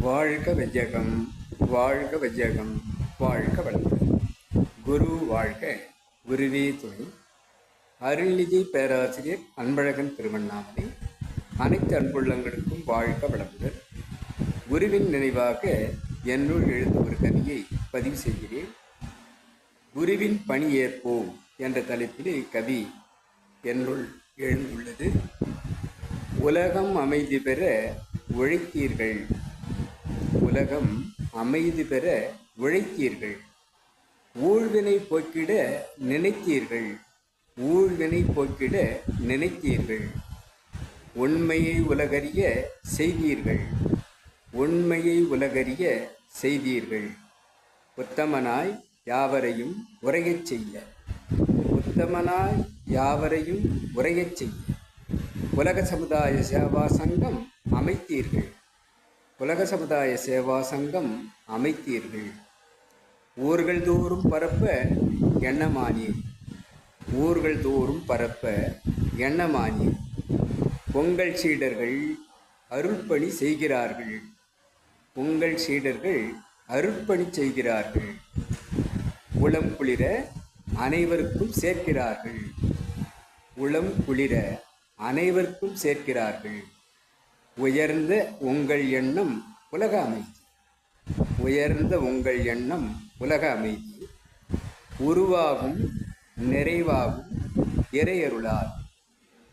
வாழ்க வையகம் வாழ்க வையகம் வாழ்க வளமுடன். குரு வாழ்க குருவே துணை. அருள்நிதி பேராசிரியர் அன்பழகன் திருவண்ணாமலை. அனைத்து அன்புள்ளங்களுக்கும் வாழ்க வளமுடன். குருவின் நினைவாக என்னுள் எழுந்த ஒரு கவியை பதிவு செய்கிறேன். குருவின் பணியேற்போம் என்ற தலைப்பில் இக்கவி என்னுள் எழுந்துள்ளது. உலகம் அமைதி பெற உழைத்தீர்கள். உலகம் அமைதி பெற உழைத்தீர்கள். ஊழ்வினை போக்கிட நினைத்தீர்கள். ஊழ்வினை போக்கிட நினைத்தீர்கள். உண்மையை உலகறிய செய்தீர்கள். உண்மையை உலகறிய செய்தீர்கள். உத்தமனாய் யாவரையும் உரையச் செய்ய. உத்தமனாய் யாவரையும் உரையச் செய்ய. உலக சமுதாய சேவா சங்கம் அமைத்தீர்கள். உலக சமுதாய சேவா சங்கம் அமைத்தீர்கள். ஊர்கள் தோறும் பரப்ப எண்ணமானீர் ஊர்கள் தோறும் பரப்ப எண்ணமானீர் பொங்கல் சீடர்கள் அருள்பணி செய்கிறார்கள். உங்கள் சீடர்கள் அருட்பணி செய்கிறார்கள். உளம் குளிர அனைவருக்கும் சேர்க்கிறார்கள். உளம் குளிர அனைவருக்கும் சேர்க்கிறார்கள். உயர்ந்த உங்கள் எண்ணம் உலக அமைதி. உயர்ந்த உங்கள் எண்ணம் உலக அமைதி. உருவாகும் நிறைவாகும் இறையருளார்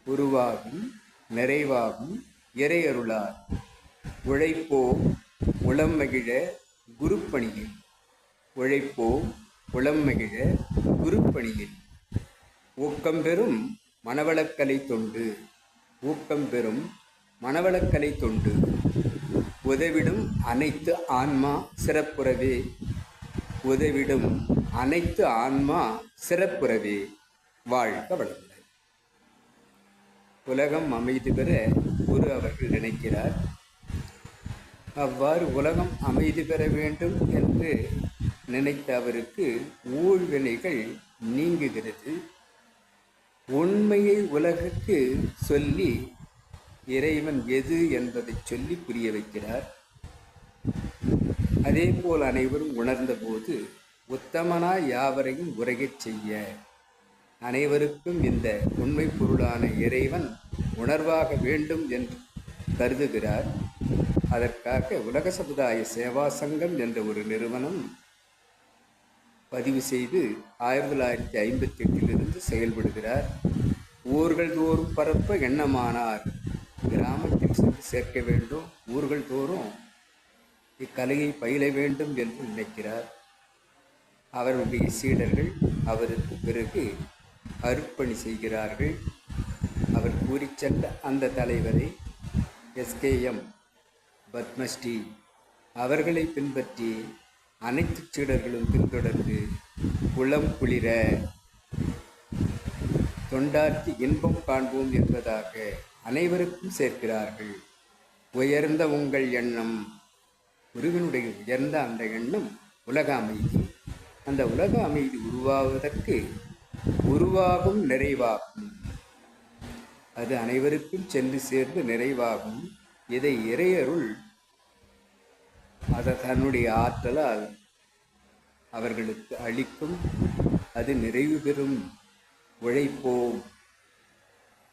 உருவாகும் நிறைவாகும் இறையருளார் உழைப்போம் உளம் மகிழ குருப்பணியில் உழைப்போம் உளம் மகிழ குருப்பணியில் ஊக்கம் பெறும் மனவளக்கலை தொண்டு. ஊக்கம் பெறும் மணவளக்கலை தொண்டு உதவிடும் அனைத்து ஆன்மா சிறப்புறவே. உதவிடும் அனைத்து ஆன்மா சிறப்புறவே. வாழ்க வளமுடன். உலகம் அமைதி பெற குரு அவர்கள் நினைக்கிறார். அவ்வாறு உலகம் அமைதி பெற வேண்டும் என்று நினைத்த அவருக்கு ஊழ்வினைகள் நீங்குகிறது. உண்மையை உலகுக்கு சொல்லி இறைவன் எது என்பதை சொல்லி புரிய வைக்கிறார். அதேபோல் அனைவரும் உணர்ந்தபோது உத்தமனாய் யாவரையும் உரையச் செய்ய? அனைவருக்கும் இந்த உண்மை பொருளான இறைவன் உணர்வாக வேண்டும் என்று கருதுகிறார். அதற்காக உலக சமுதாய சேவா சங்கம் என்ற ஒரு நிறுவனம் பதிவு செய்து ஆயிரத்தி தொள்ளாயிரத்தி ஐம்பத்தி எட்டிலிருந்து செயல்படுகிறார். ஊர்கள் தோறும் பரப்ப எண்ணமானார். கிராமத்தில் சென்று சேர்க்க வேண்டும். ஊர்கள் தோறும் இக்கலையை பயில வேண்டும் என்று நினைக்கிறார். அவருடைய சீடர்கள் அவருக்கு பிறகு அர்ப்பணி செய்கிறார்கள். அவர் கூறிச் சென்ற அந்த தலைவரை எஸ்கேஎம் பத்மஸ்ரீ அவர்களை பின்பற்றி அனைத்து சீடர்களும் பின்தொடர்ந்து குளம் குளிர தொண்டாற்றி இன்பம் காண்போம் என்பதாக அனைவருக்கும் சேர்க்கிறார்கள். உயர்ந்த உங்கள் எண்ணம் முருகனுடைய உயர்ந்த அந்த எண்ணம் உலக அமைதி. அந்த உலக அமைதி உருவாவதற்கு உருவாகும் நிறைவாகும். அது அனைவருக்கும் சென்று சேர்ந்து நிறைவாகும். இதை இறையருள் அதை தன்னுடைய ஆற்றலால் அவர்களுக்கு அளிக்கும். அது நிறைவு பெறும். உழைப்போம்.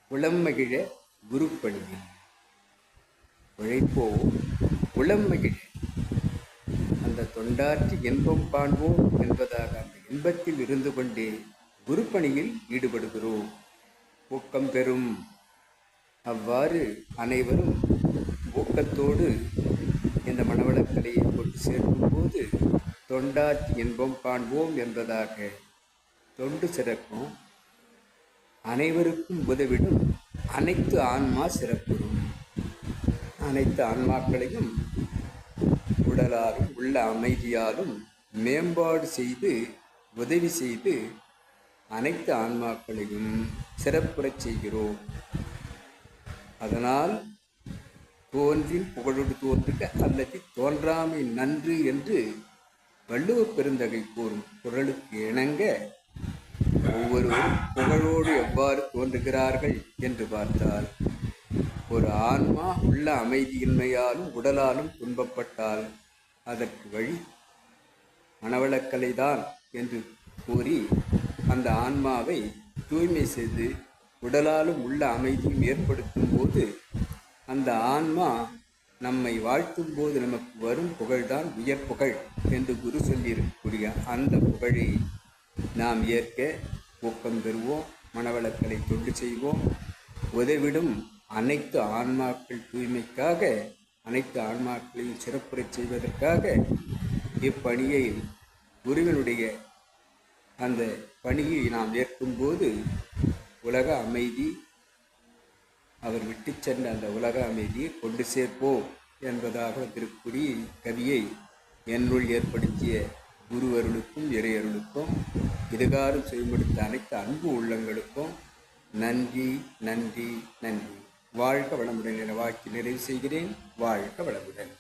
உளம் மகிழ குருப்பணியில் உழைப்போம் உளம் மகிழ். அந்த தொண்டாற்றி இன்பம் காண்போம் என்பதாக அந்த இன்பத்தில் இருந்து கொண்டே குருப்பணியில் ஈடுபடுகிறோம். ஊக்கம் பெறும். அவ்வாறு அனைவரும் ஊக்கத்தோடு இந்த மனவளக்கலையை கொண்டு சேர்க்கும்போது தொண்டாற்றி இன்பம் காண்போம் என்பதாக தொண்டு சிறக்கும் அனைவருக்கும் உதவிடும் அனைத்து ஆன்மா சிறப்புறும். அனைத்து ஆன்மாக்களையும் உடலாலும் உள்ள அமைதியாலும் மேம்பாடு செய்து உதவி செய்து அனைத்து ஆன்மாக்களையும் சிறப்புறச் செய்கிறோம். அதனால் தோன்றின் புகழோடு தோன்றுக அல்லது தோன்றாமை நன்று என்று வள்ளுவ பெருந்தகை கூறும் குரலுக்கு இணங்க ஒவ்வொருவரும் புகழோடு எவ்வாறு தோன்றுகிறார்கள் என்று பார்த்தால் ஒரு ஆன்மா உள்ள அமைதியின்மையாலும் உடலாலும் துன்பப்பட்டால் அதற்கு வழி மனவளக்கலைதான் என்று கூறி அந்த ஆன்மாவை தூய்மை செய்து உடலாலும் உள்ள அமைதியும் ஏற்படுத்தும் போது அந்த ஆன்மா நம்மை வாழ்த்தும் போது நமக்கு வரும் புகழ்தான் உயர் புகழ் என்று குரு சொல்லியிருக்கக்கூடிய அந்த புகழை நாம் ஏற்க ஊக்கம் பெறுவோம் மனவளக்கலை தொண்டு செய்வோம் உதவிடும் அனைத்து ஆன்மாக்கள் தூய்மைக்காக அனைத்து ஆன்மாக்களையும் சிறப்புறச் செய்வதற்காக இப்பணியை குருவினுடைய அந்த பணியை நாம் ஏற்கும்போது உலக அமைதி அவர் விட்டு சென்ற அந்த உலக அமைதியை கொண்டு சேர்ப்போம் என்பதாக திருக்குடி கவியை என்னுள் ஏற்படுத்திய குருவருளுக்கும் இறையருளுக்கும் இதுகாரும் செயல்படுத்த அனைத்து அன்பு உள்ளங்களுக்கும் நன்றி நன்றி நன்றி. வாழ்க வளமுடன் என வாழ்க்கை நிறைவு செய்கிறேன். வாழ்க வளமுடன்.